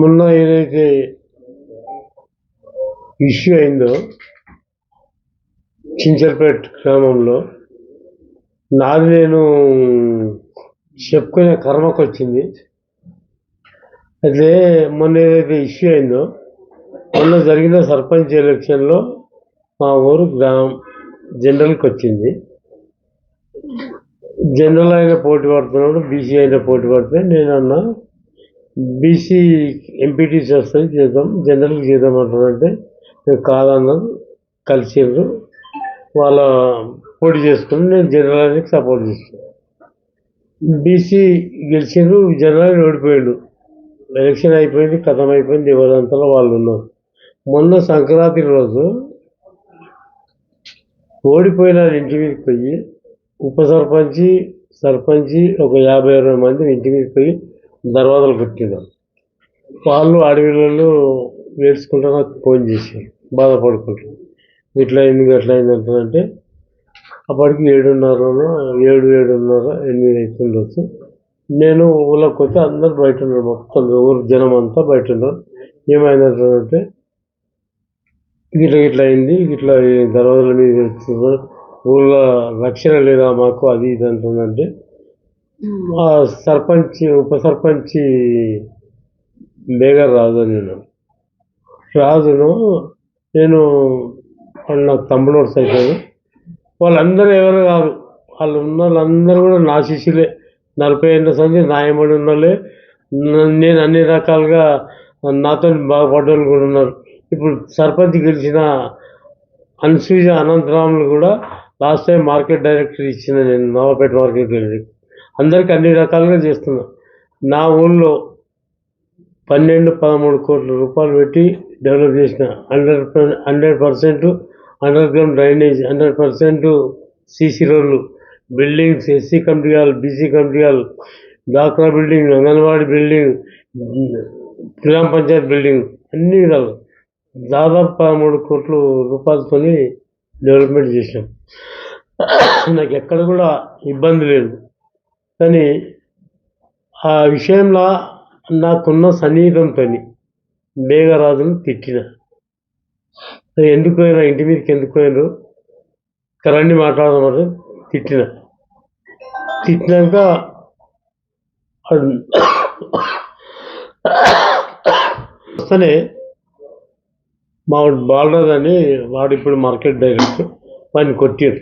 మొన్న ఏదైతే ఇష్యూ అయిందో చించల్పేట్ గ్రామంలో నాది నేను చెప్పుకునే కర్మకు వచ్చింది. అయితే మొన్న ఏదైతే ఇష్యూ అయిందో మొన్న జరిగిన సర్పంచ్ ఎలక్షన్లో మా ఊరు గ్రామం జనరల్కి వచ్చింది. జనరల్ అయిన పోటీ పడుతున్నాడు బీసీ అయిన పోటీ పడితే నేను అన్నా బీసీ ఎంపీటీ చేస్తుంది చేద్దాం జనరల్ చేద్దాం అంటారంటే నేను కాదన్నారు వాళ్ళ పోటీ చేసుకుని నేను జనరల్కి సపోర్ట్ చేస్తాను. బీసీ గెలిచిండ్రు జనరల్ ఓడిపోయాడు. ఎలక్షన్ అయిపోయింది కథం అయిపోయింది ఎవరంతలో వాళ్ళు ఉన్నారు. మొన్న సంక్రాంతి రోజు ఓడిపోయిన ఇంటి మీదకి పోయి ఉప సర్పంచి సర్పంచి ఒక యాభై అరవై మంది ఇంటి మీదకి పోయి దర్వాజలు కొట్టినారు వాళ్ళు అడవిలో వేసుకుంటా నాకు ఫోన్ చేసి బాధపడుకుంటారు. ఇట్లా అయింది అట్లా అయింది అంటారంటే అప్పటికి ఏడున్నర ఏడు ఏడున్నర ఎనిమిది అవుతుండొచ్చు నేను ఊళ్ళోకి వస్తే అందరు బయట ఉన్నారు మొత్తం ఊరు జనం అంతా బయట ఉన్నారు. ఏమైందంటే ఇట్లా ఇట్లా అయింది ఇట్లా దర్వాజల మీద వచ్చి ఊళ్ళో రక్షణ లేదా మాకు అది ఇది అంటుందంటే ఆ సర్పంచ్ ఉప సర్పంచ్ బేగర్ రాజు అని నేను రాజును నేను వాళ్ళు నాకు తమ్ముడు అవుతాడు వాళ్ళందరూ ఎవరు కాదు వాళ్ళు ఉన్న వాళ్ళందరూ కూడా నా శిష్యులే. నలభై ఏళ్ళ సంది నాయమడి ఉన్న వాళ్ళే న- నేను అన్ని రకాలుగా నాతో బాగుపడ్డోళ్ళు కూడా ఉన్నారు. ఇప్పుడు సర్పంచ్ గెలిచిన అన్సూజ అనంతరాములు కూడా లాస్ట్ టైం మార్కెట్ డైరెక్టర్ ఇచ్చిన నేను నవాపేట మార్కెట్ డైరెక్టర్ అందరికీ అన్ని రకాలుగా చేస్తున్నాం. నా ఊళ్ళో పన్నెండు పదమూడు కోట్ల రూపాయలు పెట్టి డెవలప్ చేసిన hundred hundred percent underground drainage hundred percent CC రోడ్లు buildings SC committee hall BC committee hall డాక్రా building anganwadi building గ్రామ పంచాయత్ బిల్డింగ్ అన్ని విధాలు దాదాపు పదమూడు కోట్ల రూపాయలతో డెవలప్మెంట్ చేసినాం. నాకు ఎక్కడ కూడా ఇబ్బంది లేదు. కానీ ఆ విషయంలో నాకున్న సన్నిహితంతో మేఘరాజును తిట్టిన. ఎందుకు పోయినా ఇంటి మీదకి ఎందుకు పోయినారు కరణి మాట్లాడదామని తిట్టిన. తిట్టినాక వస్తేనే మా బాలరాజ్ అని వాడు ఇప్పుడు మార్కెట్ డైరెక్టర్ వాడిని కొట్టారు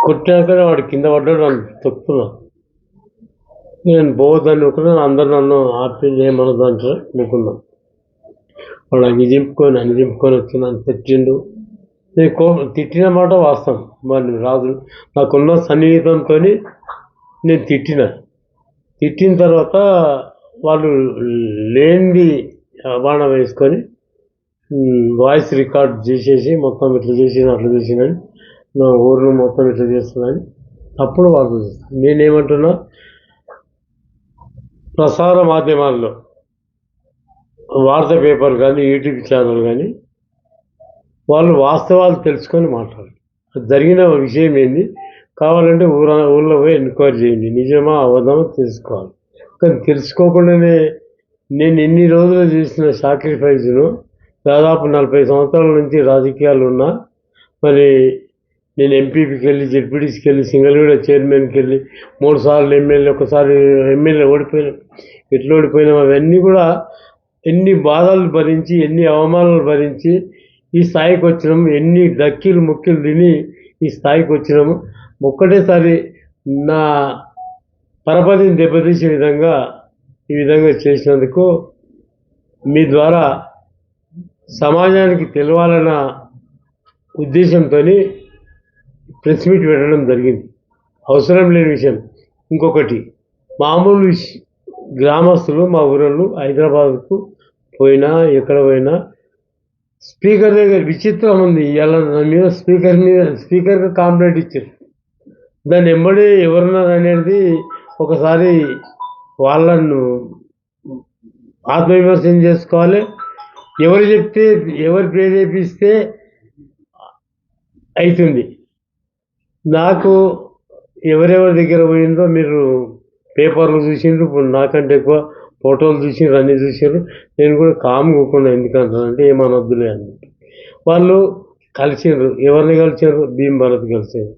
కొట్టాక వాడు కింద పడ్డాడు నన్ను తొక్కున్నా నేను పోవద్దని అనుకున్నాను అందరు నన్ను ఆపి ఏమన్నది దాంట్లో అనుకున్నాను వాడు అన్ని చింపుకొని అన్ని చింపుకొని వచ్చి తిట్టిండు. నేను కో తిట్టిన మాట వాస్తవం. మరి రాజు నాకున్న సన్నిహితంతో నేను తిట్టిన. తిట్టిన తర్వాత వాళ్ళు లేనిది బాణం వేసుకొని వాయిస్ రికార్డ్ చేసేసి మొత్తం ఇట్లా చేసిన అట్లా చేసినని నా ఊరిలో మొత్తం ఇట్లా చేస్తున్నాని అప్పుడు చేస్తాను నేనేమంటున్నా? ప్రసార మాధ్యమాల్లో వార్త పేపర్ కానీ యూట్యూబ్ ఛానల్ కానీ వాళ్ళు వాస్తవాలు తెలుసుకొని మాట్లాడాలి. అది జరిగిన విషయం ఏంది? కావాలంటే ఊర ఊళ్ళో పోయి ఎంక్వైరీ చేయండి. నిజమా అబద్ధమా తెలుసుకోవాలి. కానీ తెలుసుకోకుండానే నేను ఎన్ని రోజులు చేసిన సాక్రిఫైస్ను దాదాపు నలభై సంవత్సరాల నుంచి రాజకీయాలు ఉన్నా మరి నేను ఎంపీపీకి వెళ్ళి జెడ్పీటీసీకి వెళ్ళి సింగల్గూడ చైర్మన్కి వెళ్ళి మూడు సార్లు ఎమ్మెల్యే ఒకసారి ఎమ్మెల్యే ఓడిపోయినా. ఎట్లా ఓడిపోయినాం? అవన్నీ కూడా ఎన్ని బాధలు భరించి ఎన్ని అవమానాలు భరించి ఈ స్థాయికి వచ్చినాము ఎన్ని డక్కీలు ముక్కీలు తిని ఈ స్థాయికి వచ్చినాము. ఒక్కటేసారి నా పరపతిని దెబ్బతీసే విధంగా ఈ విధంగా చేసినందుకు మీ ద్వారా సమాజానికి తెలవాలన్న ఉద్దేశంతో ప్రెస్ మీట్ పెట్టడం జరిగింది. అవసరం లేని విషయం. ఇంకొకటి మామూలు గ్రామస్తులు మా ఊరోళ్ళు హైదరాబాద్కు పోయినా ఎక్కడ పోయినా స్పీకర్ దగ్గర విచిత్రం ఉంది. ఇలా నా మీద స్పీకర్ మీద స్పీకర్కి కాంప్లైంట్ ఇచ్చారు. దాన్ని ఎంబడి ఎవరున్నారు అనేది ఒకసారి వాళ్ళను ఆత్మవిమర్శనం చేసుకోవాలి. ఎవరు చెప్తే ఎవరు ప్రేరేపిస్తే అవుతుంది నాకు ఎవరెవరి దగ్గర పోయిందో మీరు పేపర్లు చూసిండ్రు ఇప్పుడు నాకంటే ఎక్కువ ఫోటోలు చూసిండ్రు అన్నీ చూసిండ్రు. నేను కూడా కామ్ కూకున్నా ఎందుకంటానంటే ఏమనొద్దులే అని వాళ్ళు కలిసిండ్రు. ఎవరిని కలిసారు భీమ్ భరత్ కలిసారు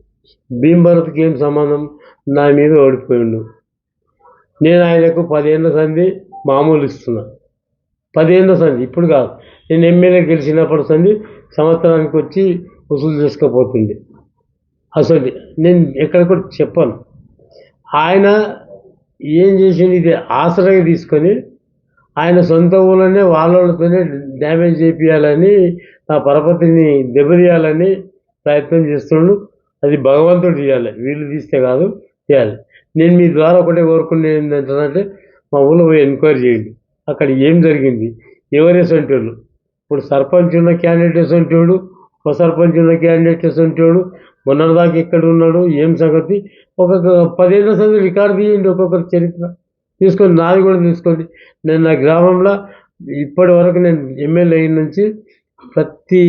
భీమ్ భరత్కి ఏం సంబంధం? నా మీద ఓడిపోయిండు. నేను ఆయనకు పదిహేనుల సంధి మామూలు ఇస్తున్నా. పదిహేనుల సంధి ఇప్పుడు కాదు. నేను ఎమ్మెల్యే గెలిచినప్పుడు సంధి సంవత్సరానికి వచ్చి వసూలు చేసుకోపోతుంది అసలు నేను ఎక్కడ కూడా చెప్పాను. ఆయన ఏం చేసింది ఇది ఆసరాగా తీసుకొని ఆయన సొంత ఊళ్ళోనే వాళ్ళతోనే డ్యామేజ్ చేపియాలని ఆ పరపతిని దెబ్బతీయాలని ప్రయత్నం చేస్తున్నాడు అది భగవంతుడు చేయాలి వీళ్ళు తీస్తే కాదు చేయాలి. నేను మీ ద్వారా ఒకటే కోరుకునేది ఏంటంటే మా ఊళ్ళో పోయి ఎంక్వైరీ చేయండి. అక్కడ ఏం జరిగింది? ఎవరు ఎసంటోళ్ళు ఇప్పుడు సర్పంచ్ ఉన్న క్యాండిడేట్ ఎసంటోడు ఉప సర్పంచ్ ఉన్న క్యాండిడేట్ ఎసంటోడు మొన్నటిదాకా ఎక్కడ ఉన్నాడు ఏం సంగతి? ఒక్కొక్క పదిహేను సంగతి రికార్డు తీయండి ఒక్కొక్కరి చరిత్ర. తీసుకొని నాది కూడా తీసుకోండి. నేను నా గ్రామంలో ఇప్పటి వరకు నేను ఎమ్మెల్యే అయిన నుంచి ప్రతి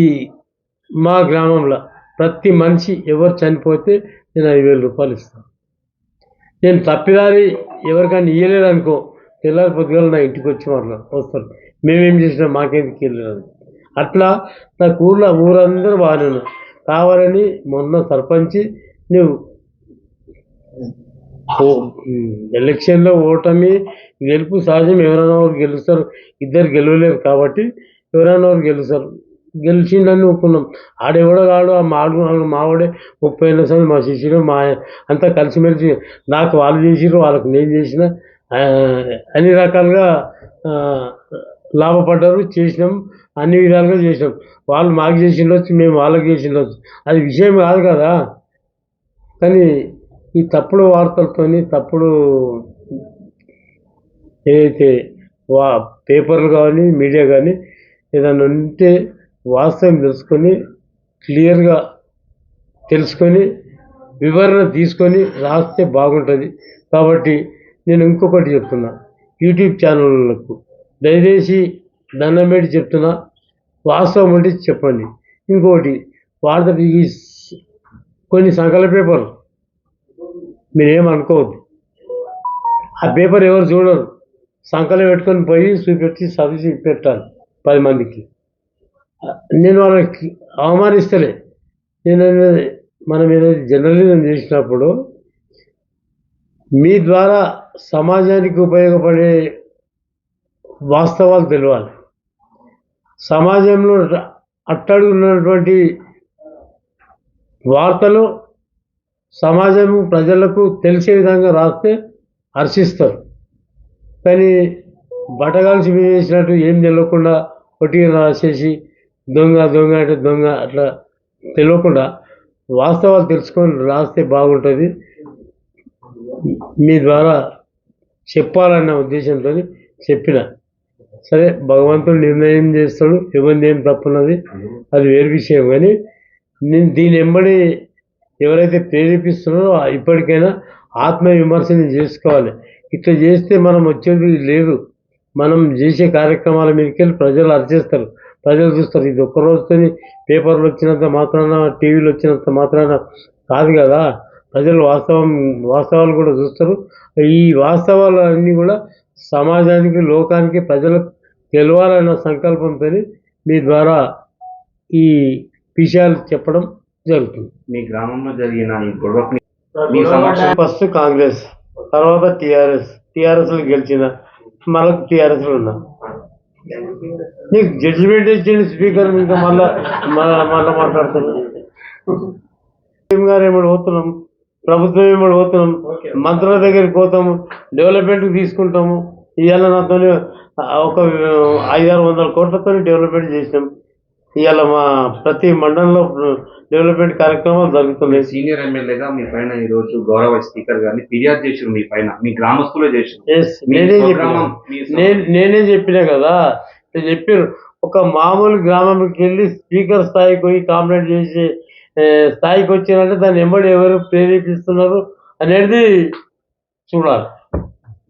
మా గ్రామంలో ప్రతి మనిషి ఎవరు చనిపోతే నేను ఐదు వేల రూపాయలు ఇస్తాను. నేను తప్పిదారి ఎవరికైనా ఇయ్యలేదు అనుకో తెల్లారి పొద్దుగాల నా ఇంటికి వచ్చి మాట్లాడు వస్తారు మేమేం చేసినా మాకేందుకు వెళ్ళలేదు అట్లా నాకు ఊళ్ళో ఊరందరూ బాగానే ఉన్నారు. కావాలని మొన్న సర్పంచి నువ్వు ఎలక్షన్లో ఓటమి గెలుపు సహజం ఎవరైనా ఒకరు గెలుస్తారు. ఇద్దరు గెలవలేరు కాబట్టి ఎవరైనా ఒకరు గెలుస్తారు. గెలిచిండని ఒప్పుకున్నాం. ఆడెవడో కాడు ఆ మాడు మావాడే ముప్పై ఏళ్ళ సంది మా శిష్యుడు మా అంతా కలిసిమెలిసి నాకు వాళ్ళు చేసిరు వాళ్ళకి నేను చేసిన అన్ని రకాలుగా లాభపడ్డారు చేసినాం. అన్ని విధాలుగా చేసాం వాళ్ళు మాకు చేసిండొచ్చు మేము వాళ్ళకి చేసిండొచ్చు. అది విషయం కాదు కదా. కానీ ఈ తప్పుడు వార్తలతోని తప్పుడు ఏదైతే వా పేపర్లు కానీ మీడియా కానీ ఏదైనా ఉంటే వాస్తవం తెలుసుకొని క్లియర్గా తెలుసుకొని వివరణ తీసుకొని రాస్తే బాగుంటుంది. కాబట్టి నేను ఇంకొకటి చెప్తున్నా. యూట్యూబ్ ఛానళ్ళకు దయచేసి దండం పెట్టి చెప్తున్నా? వాస్తవం అంటే చెప్పండి. ఇంకొకటి వార్త ఈ కొన్ని సంకల పేపర్లు. మీరేమనుకోవద్దు ఆ పేపర్ ఎవరు చూడరు. సంకలం పెట్టుకొని పోయి చూపెట్టి చదివి పెట్టాలి పది మందికి. నేను వాళ్ళకి అవమానిస్తలే. నేను మనం ఏదైతే జర్నలిజం చేసినప్పుడు మీ ద్వారా సమాజానికి ఉపయోగపడే వాస్తవాలు తెలియాలి సమాజంలో అట్టడుగున్నటువంటి వార్తలు సమాజం ప్రజలకు తెలిసే విధంగా రాస్తే హర్షిస్తారు. కానీ బటగాల్సి వేసినట్టు ఏం తెలియకుండా కొట్టిగా రాసేసి దొంగ దొంగ అంటే దొంగ అట్లా తెలియకుండా వాస్తవాలు తెలుసుకొని రాస్తే బాగుంటుంది. మీ ద్వారా చెప్పాలన్న ఉద్దేశంతో చెప్పిన. సరే భగవంతుడు నిర్ణయం చేస్తాడు ఎవరిది ఏం తప్పున్నది అది వేరు విషయం. కానీ నేను దీని వెంబడి ఎవరైతే ప్రేరేపిస్తున్నారో ఇప్పటికైనా ఆత్మ విమర్శనం చేసుకోవాలి. ఇట్లా చేస్తే మనం వచ్చేది లేదు. మనం చేసే కార్యక్రమాల మీదకి వెళ్ళి ప్రజలు అరిచేస్తారు. ప్రజలు చూస్తారు ఇది ఒక్క రోజుతోని పేపర్లు వచ్చినంత మాత్రాన టీవీలు వచ్చినంత మాత్రాన కాదు కదా. ప్రజలు వాస్తవం వాస్తవాలు కూడా చూస్తారు. ఈ వాస్తవాలు అన్నీ కూడా సమాజానికి లోకానికి ప్రజలకు తెలవాలన్న సంకల్పంతో మీ ద్వారా ఈ విషయాలు చెప్పడం జరుగుతుంది. మీ గ్రామంలో జరిగిన ఈ సమక్షం ఫస్ట్ కాంగ్రెస్ తర్వాత టిఆర్ఎస్. టిఆర్ఎస్ గెలిచిన మళ్ళీ టిఆర్ఎస్ ఉన్నా. నీకు జడ్జిమెంట్ ఇచ్చింది స్పీకర్ ఇంకా మళ్ళా మళ్ళా మళ్ళా మాట్లాడుతున్నాం గారు ఏమో పోతున్నాం? ప్రభుత్వం ఏమో పోతున్నాం? మంత్రుల దగ్గరికి పోతాము డెవలప్మెంట్కి తీసుకుంటాము. ఇవాళ నాతో ఒక ఐదారు వందల కోట్లతో డెవలప్మెంట్ చేసినాం. ఇవాళ మా ప్రతి మండలంలో డెవలప్మెంట్ కార్యక్రమాలు జరుగుతున్నాయి. సీనియర్ ఎమ్మెల్యేగా మీ పైన ఈ రోజు గౌరవ స్పీకర్ గారిని ఫిర్యాదు చేసారు మీ పైన మీ గ్రామస్తులే చేసారు నేనే చెప్పిన. నేను నేనే చెప్పినా కదా? నేను చెప్పాను. ఒక మామూలు గ్రామంకి వెళ్ళి స్పీకర్ స్థాయికి పోయి కాంప్లైంట్ చేసి స్థాయికి వచ్చినంటే దాన్ని ఎంబడి ఎవరు ప్రేరేపిస్తున్నారు అనేది చూడాలి.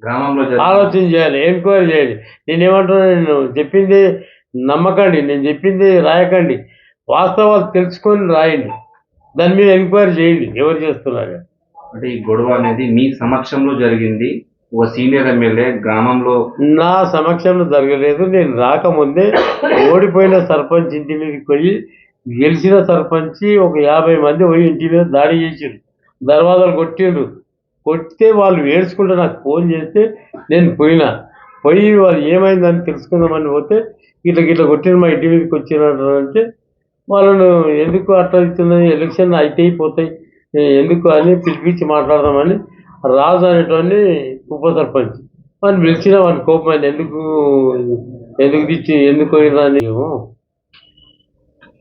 గ్రామంలో ఆలోచన చేయాలి ఎంక్వైరీ చేయాలి. నేనేమంటున్నా నేను చెప్పింది నమ్మకండి నేను చెప్పింది రాయకండి. వాస్తవాలు తెలుసుకొని రాయండి. దాని మీద ఎంక్వైరీ చేయండి ఎవరు చేస్తున్నారు? అంటే ఈ గొడవ అనేది మీ సమక్షంలో జరిగింది ఒక సీనియర్ ఎమ్మెల్యే గ్రామంలో? నా సమక్షంలో జరగలేదు నేను రాకముందే ఓడిపోయిన సర్పంచ్ ఇంటి మీదకి పోయి గెలిచిన సర్పంచ్ ఒక యాభై మంది పోయి ఇంటి మీద దాడి చేసిండ్రు. దర్వాజాలు కొట్టిండ్రు. కొడితే వాళ్ళు ఏడ్చుకుంటే నాకు ఫోన్ చేస్తే నేను పోయినా. పోయి వాళ్ళు ఏమైందని తెలుసుకుందామని పోతే ఇట్లా ఇట్లా కొట్టిన మా ఇంటి మీదకి వచ్చినారు వాళ్ళను ఎందుకు అట్లా అవుతుంది ఎలక్షన్ అయితే పోతాయి ఎందుకు అని పిలిపించి మాట్లాడదామని రాజు అనేటువంటి ఉప సర్పంచ్. వాడిని పిలిచిన వాడిని కోపమైంది. ఎందుకు ఎందుకు తెచ్చి ఎందుకు అని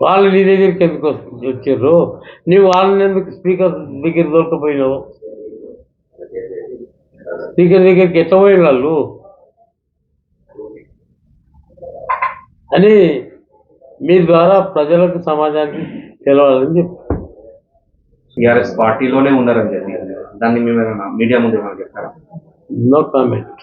వాళ్ళు నీ దగ్గరికి ఎందుకు వచ్చారు నీవు వాళ్ళని ఎందుకు స్పీకర్ దగ్గర దొరకపోయినావు స్పీకర్ దగ్గరికి ఎట్లా పోయిన వాళ్ళు అని మీ ద్వారా ప్రజలకు సమాజానికి తెలవాలని చెప్పి టీఆర్ఎస్ పార్టీలోనే ఉన్నారని చెప్పి దాన్ని మేము మీడియా ముందు చెప్తారా నో కామెంట్